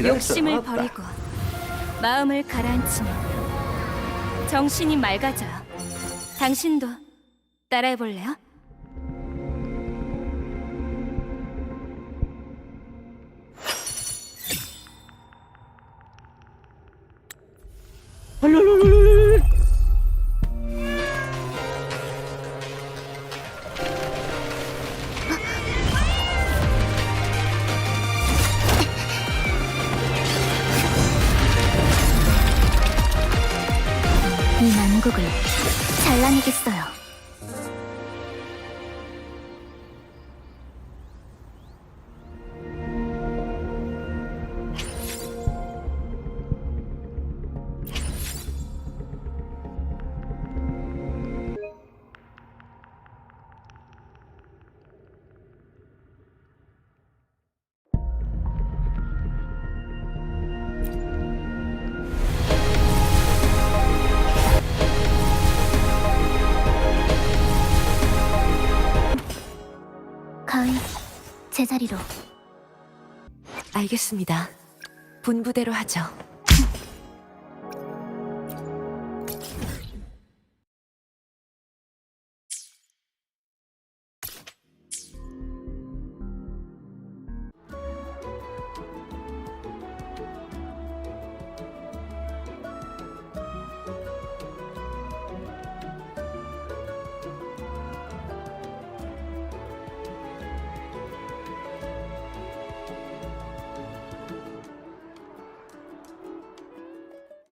수 욕심을 없다. 버리고 마음을 가라앉히면 정신이 맑아져요. 당신도 따라해볼래요? 이 난국을 잘라내겠어요. 제자리로. 알겠습니다. 분부대로 하죠.